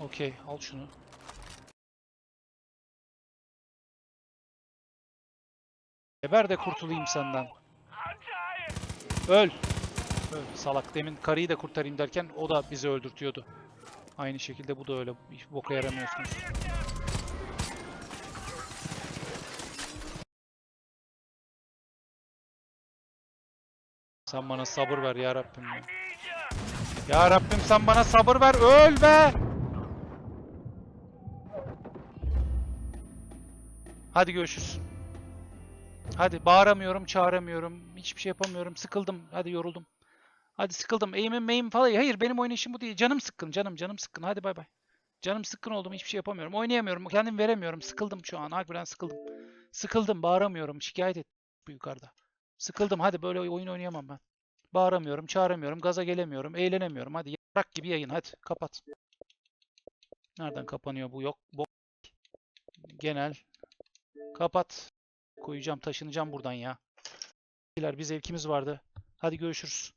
Okey al şunu. Geber de kurtulayım senden. Öl. Öl salak. Demin karıyı da kurtarayım derken o da bizi öldürtüyordu. Aynı şekilde bu da öyle. Hiç boka yaramıyorsunuz. Sen bana sabır ver ya Rabbim ya. Rabbim sen bana sabır ver. Öl be. Hadi görüşürüz. Hadi bağıramıyorum, çağıramıyorum. Hiçbir şey yapamıyorum. Sıkıldım. Hadi yoruldum. Hadi sıkıldım. Eğimim meyim falan. Hayır benim oynayışım bu değil. Canım sıkkın. Canım canım sıkkın. Hadi bay bay. Canım sıkkın oldum. Hiçbir şey yapamıyorum. Oynayamıyorum. Kendim veremiyorum. Sıkıldım şu an. Harbiden sıkıldım. Sıkıldım. Bağıramıyorum. Şikayet et bu yukarıda. Sıkıldım. Hadi böyle oyun oynayamam ben. Bağıramıyorum, çağıramıyorum, gaza gelemiyorum, eğlenemiyorum. Hadi yarak gibi yayın. Hadi kapat. Nereden kapanıyor bu? Yok. Bok. Genel. Kapat. Koyacağım, taşınacağım buradan ya. Bir zevkimiz vardı. Hadi görüşürüz.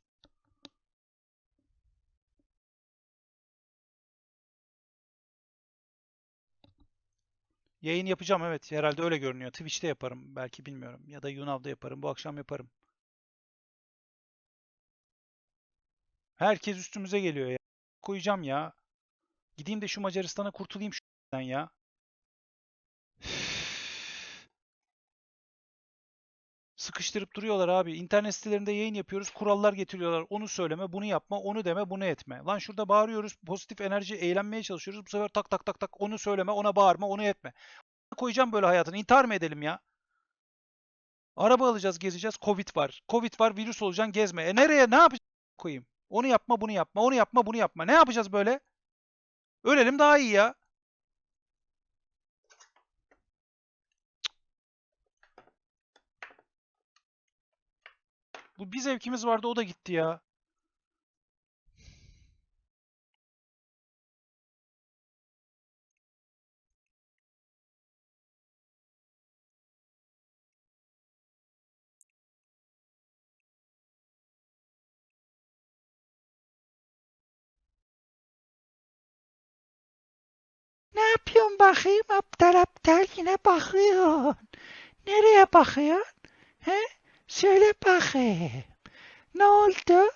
Yayın yapacağım evet. Herhalde öyle görünüyor. Twitch'te yaparım. Belki bilmiyorum. Ya da Yunav'da yaparım. Bu akşam yaparım. Herkes üstümüze geliyor ya. Koyacağım ya. Gideyim de şu Macaristan'a kurtulayım şuradan ya. Sıkıştırıp duruyorlar abi. İnternet sitelerinde yayın yapıyoruz. Kurallar getiriyorlar. Onu söyleme, bunu yapma, onu deme, bunu etme. Lan şurada bağırıyoruz. Pozitif enerji eğlenmeye çalışıyoruz. Bu sefer tak tak tak tak onu söyleme, ona bağırma, onu etme. Koyacağım böyle hayatını. İntihar mı edelim ya? Araba alacağız, gezeceğiz. Covid var. Covid var, virüs olacaksın, gezme. E nereye, ne yapacağım koyayım? Onu yapma, bunu yapma, onu yapma, bunu yapma. Ne yapacağız böyle? Ölelim daha iyi ya. Bu bir zevkimiz vardı, o da gitti ya. Ne yapıyorsun bakayım aptal aptal yine bakıyorsun. Nereye bakıyorsun? He? Söyle bakayım. Ne oldu?